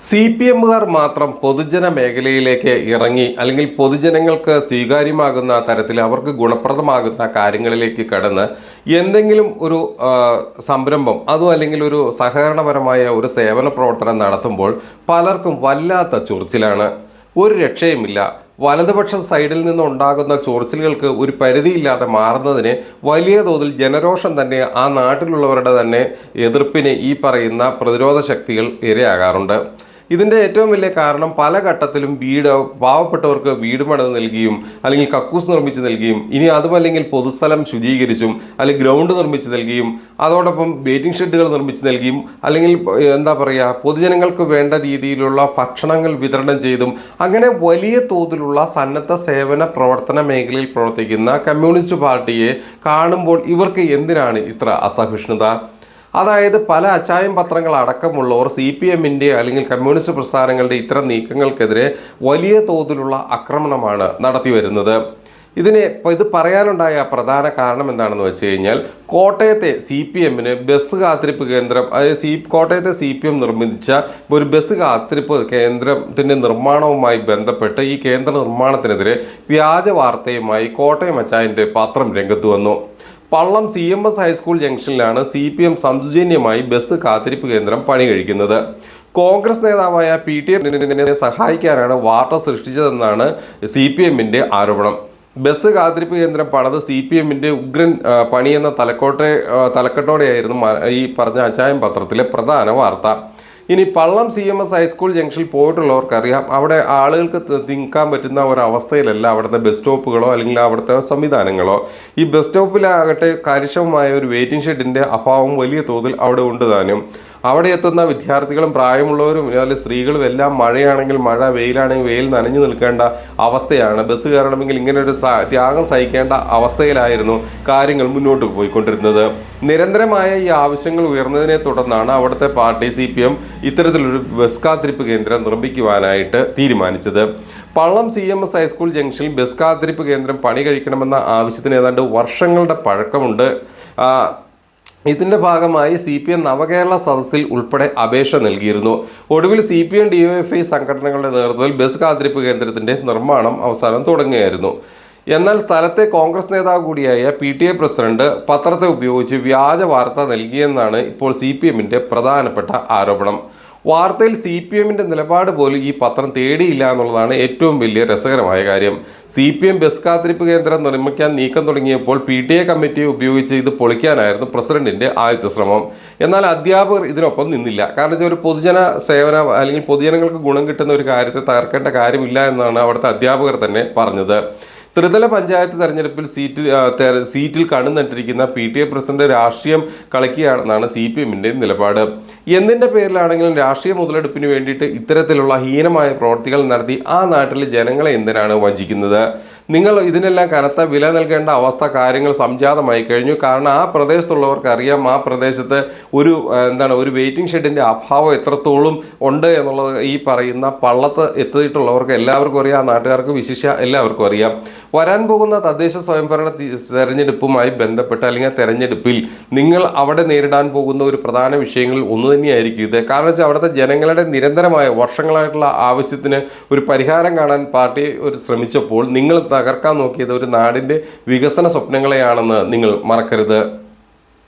C P എമ്മുകാർ മാത്രം പൊതുജന മേഖലയിലേക്ക് ഇറങ്ങി അല്ലെങ്കിൽ പൊതുജനങ്ങൾക്ക് സ്വീകാര്യമാകുന്ന തരത്തിൽ അവർക്ക് ഗുണപ്രദമാകുന്ന കാര്യങ്ങളിലേക്ക് കടന്ന് എന്തെങ്കിലും ഒരു സംരംഭം അതും അല്ലെങ്കിൽ ഒരു സഹകരണപരമായ ഒരു സേവന പ്രവർത്തനം നടത്തുമ്പോൾ പലർക്കും വല്ലാത്ത ചൊറിച്ചിലാണ്. ഒരു രക്ഷയുമില്ല. വലതുപക്ഷ സൈഡിൽ നിന്നുണ്ടാകുന്ന ചൊറിച്ചിലുകൾക്ക് ഒരു പരിധിയില്ലാതെ മാറുന്നതിന് വലിയ തോതിൽ ജനരോഷം തന്നെ ആ നാട്ടിലുള്ളവരുടെ തന്നെ എതിർപ്പിന് ഈ പറയുന്ന പ്രതിരോധ ശക്തികൾ ഇരയാകാറുണ്ട്. ഇതിന്റെ ഏറ്റവും വലിയ കാരണം പല ഘട്ടത്തിലും വീട് പാവപ്പെട്ടവർക്ക് വീട് പണിത് നൽകിയും അല്ലെങ്കിൽ കക്കൂസ് നിർമ്മിച്ച് നൽകിയും ഇനി അതുമല്ലെങ്കിൽ പൊതുസ്ഥലം ശുചീകരിച്ചും അല്ലെങ്കിൽ ഗ്രൗണ്ട് നിർമ്മിച്ച് നൽകിയും അതോടൊപ്പം വെയിറ്റിംഗ് ഷെഡുകൾ നിർമ്മിച്ച് നൽകിയും അല്ലെങ്കിൽ എന്താ പറയുക പൊതുജനങ്ങൾക്ക് വേണ്ട രീതിയിലുള്ള ഭക്ഷണങ്ങൾ വിതരണം ചെയ്തും അങ്ങനെ വലിയ തോതിലുള്ള സന്നദ്ധ സേവന പ്രവർത്തന മേഖലയിൽ പ്രവർത്തിക്കുന്ന കമ്മ്യൂണിസ്റ്റ് പാർട്ടിയെ കാണുമ്പോൾ ഇവർക്ക് എന്തിനാണ് ഇത്ര അസഹിഷ്ണുത? അതായത് പല അച്ചായം പത്രങ്ങൾ അടക്കമുള്ളവർ സി പി എമ്മിന്റെ അല്ലെങ്കിൽ കമ്മ്യൂണിസ്റ്റ് പ്രസ്ഥാനങ്ങളുടെ ഇത്തരം നീക്കങ്ങൾക്കെതിരെ വലിയ തോതിലുള്ള ആക്രമണമാണ് നടത്തി വരുന്നത്. ഇതിന് ഇത് പറയാനുണ്ടായ പ്രധാന കാരണം എന്താണെന്ന് വെച്ച് കഴിഞ്ഞാൽ കോട്ടയത്തെ സി പി എമ്മിന് ബസ് കാത്തിരിപ്പ് കേന്ദ്രം അതായത് സി കോട്ടയത്തെ സി പി എം നിർമ്മിച്ച ഒരു ബസ് കാത്തിരിപ്പ് കേന്ദ്രത്തിന്റെ നിർമ്മാണവുമായി ബന്ധപ്പെട്ട് ഈ കേന്ദ്ര നിർമ്മാണത്തിനെതിരെ വ്യാജ വാർത്തയുമായി കോട്ടയം അച്ചായന്റെ പത്രം രംഗത്ത് വന്നു. Pallam C M S high school ജംഗ്ഷനിലാണ് C P M സൗജന്യമായി ബസ് കാത്തിരിപ്പ് കേന്ദ്രം പണി കഴിക്കുന്നത് കോൺഗ്രസ് നേതാവായ പി ടി എമ്മിനെ സഹായിക്കാനാണ് വാർത്ത സൃഷ്ടിച്ചതെന്നാണ് സി പി എമ്മിന്റെ ആരോപണം. ബസ് കാത്തിരിപ്പ് കേന്ദ്രം പണിത് സി പി എമ്മിന്റെ ഉഗ്രൻ പണിയെന്ന തലക്കോട്ടെ തലക്കെട്ടോടെയായിരുന്നു ഈ പറഞ്ഞ അച്ചായം പത്രത്തിലെ പ്രധാന വാർത്ത. ഇനി Pallam C M S high school ജംഗ്ഷനിൽ പോയിട്ടുള്ളവർക്കറിയാം. അവിടെ ആളുകൾക്ക് തി- തിങ്ങാൻ പറ്റുന്ന ഒരവസ്ഥയിലല്ല അവിടുത്തെ ബസ് സ്റ്റോപ്പുകളോ അല്ലെങ്കിൽ അവിടുത്തെ സംവിധാനങ്ങളോ. ഈ ബസ് സ്റ്റോപ്പിലാകട്ടെ കാര്യക്ഷമമായ ഒരു വെയിറ്റിംഗ് ഷെഡിന്റെ അഭാവം വലിയ തോതിൽ അവിടെ ഉണ്ട് താനും. അവിടെ എത്തുന്ന വിദ്യാർത്ഥികളും പ്രായമുള്ളവരും അതുപോലെ സ്ത്രീകളും എല്ലാം മഴയാണെങ്കിൽ മഴ വെയിലാണെങ്കിൽ വെയിൽ നനഞ്ഞു നിൽക്കേണ്ട അവസ്ഥയാണ്. ബസ് കയറണമെങ്കിൽ ഇങ്ങനെ ഒരു ത്യാഗം സഹിക്കേണ്ട അവസ്ഥയിലായിരുന്നു കാര്യങ്ങൾ മുന്നോട്ട് പോയിക്കൊണ്ടിരുന്നത്. നിരന്തരമായ ഈ ആവശ്യങ്ങൾ ഉയർന്നതിനെ തുടർന്നാണ് അവിടുത്തെ പാർട്ടി സി പി എം ഇത്തരത്തിലൊരു ബസ് കാത്തിരിപ്പ് കേന്ദ്രം നിർമ്മിക്കുവാനായിട്ട് തീരുമാനിച്ചത്. Pallam C M S high school ജംഗ്ഷനിൽ ബസ് കാത്തിരിപ്പ് കേന്ദ്രം പണി കഴിക്കണമെന്ന ആവശ്യത്തിന് ഏതാണ്ട് വർഷങ്ങളുടെ പഴക്കമുണ്ട്. ഇതിന്റെ ഭാഗമായി സി പി എം നവകേരള സദസ്സിൽ ഉൾപ്പെടെ അപേക്ഷ നൽകിയിരുന്നു. ഒടുവിൽ സി പി എം ഡിവൈഎഫ്ഐ സംഘടനകളുടെ നേതൃത്വത്തിൽ ബസ് കാത്തിരിപ്പ് കേന്ദ്രത്തിന്റെ നിർമ്മാണം അവസാനം തുടങ്ങുകയായിരുന്നു. എന്നാൽ സ്ഥലത്തെ കോൺഗ്രസ് നേതാവ് കൂടിയായ പി ടി എ പ്രസിഡന്റ് പത്രത്തെ ഉപയോഗിച്ച് വ്യാജ വാർത്ത നൽകിയെന്നാണ് ഇപ്പോൾ സി പി എമ്മിന്റെ പ്രധാനപ്പെട്ട ആരോപണം. വാർത്തയിൽ സി പി എമ്മിന്റെ നിലപാട് പോലും ഈ പത്രം തേടിയില്ല എന്നുള്ളതാണ് ഏറ്റവും വലിയ രസകരമായ കാര്യം. സി പി എം ബസ് കാത്തിരിപ്പ് കേന്ദ്രം നിർമ്മിക്കാൻ നീക്കം തുടങ്ങിയപ്പോൾ പി ടി എ കമ്മിറ്റിയെ ഉപയോഗിച്ച് ഇത് പൊളിക്കാനായിരുന്നു പ്രസിഡന്റിന്റെ ആദ്യത്തെ ശ്രമം. എന്നാൽ അധ്യാപകർ ഇതിനൊപ്പം നിന്നില്ല. കാരണം വെച്ചാൽ ഒരു പൊതുജന സേവന അല്ലെങ്കിൽ പൊതുജനങ്ങൾക്ക് ഗുണം കിട്ടുന്ന ഒരു കാര്യത്തെ തകർക്കേണ്ട കാര്യമില്ല എന്നാണ് അവിടുത്തെ അധ്യാപകർ തന്നെ പറഞ്ഞത്. ത്രിതല പഞ്ചായത്ത് തെരഞ്ഞെടുപ്പിൽ സീറ്റിൽ സീറ്റിൽ കണ്ണുനട്ടിരിക്കുന്ന പി ടി എ പ്രസിഡന്റ് രാഷ്ട്രീയം കളിക്കുകയാണെന്നാണ് സി പി എമ്മിന്റെ നിലപാട്. എന്തിന്റെ പേരിലാണെങ്കിലും രാഷ്ട്രീയ മുതലെടുപ്പിന് വേണ്ടിയിട്ട് ഇത്തരത്തിലുള്ള ഹീനമായ പ്രവർത്തികൾ നടത്തി ആ നാട്ടിലെ ജനങ്ങളെ എന്തിനാണ് വഞ്ചിക്കുന്നത്? നിങ്ങൾ ഇതിനെല്ലാം കനത്ത വില നൽകേണ്ട അവസ്ഥ കാര്യങ്ങൾ സംജാതമായി കഴിഞ്ഞു. കാരണം ആ പ്രദേശത്തുള്ളവർക്ക് അറിയാം ആ പ്രദേശത്ത് ഒരു എന്താണ് ഒരു വെയിറ്റിംഗ് ഷെഡിന്റെ അഭാവം എത്രത്തോളം ഉണ്ട് എന്നുള്ളത് ഈ പറയുന്ന പള്ളത്ത് എത്തിയിട്ടുള്ളവർക്ക് എല്ലാവർക്കും അറിയാം ആ നാട്ടുകാർക്ക് വിശിഷ്യ എല്ലാവർക്കും അറിയാം. വരാൻ പോകുന്ന തദ്ദേശ സ്വയംഭരണ തെരഞ്ഞെടുപ്പുമായി ബന്ധപ്പെട്ട് അല്ലെങ്കിൽ തെരഞ്ഞെടുപ്പിൽ നിങ്ങൾ അവിടെ നേരിടാൻ പോകുന്ന ഒരു പ്രധാന വിഷയങ്ങളിൽ ഒന്ന് തന്നെയായിരിക്കും ഇത്. കാരണം വെച്ചാൽ അവിടുത്തെ ജനങ്ങളുടെ നിരന്തരമായ വർഷങ്ങളായിട്ടുള്ള ആവശ്യത്തിന് ഒരു പരിഹാരം കാണാൻ പാർട്ടി ഒരു ശ്രമിച്ചപ്പോൾ നിങ്ങൾ തകർക്കാൻ നോക്കിയത് ഒരു നാടിന്റെ വികസന സ്വപ്നങ്ങളെയാണെന്ന് നിങ്ങൾ മറക്കരുത്.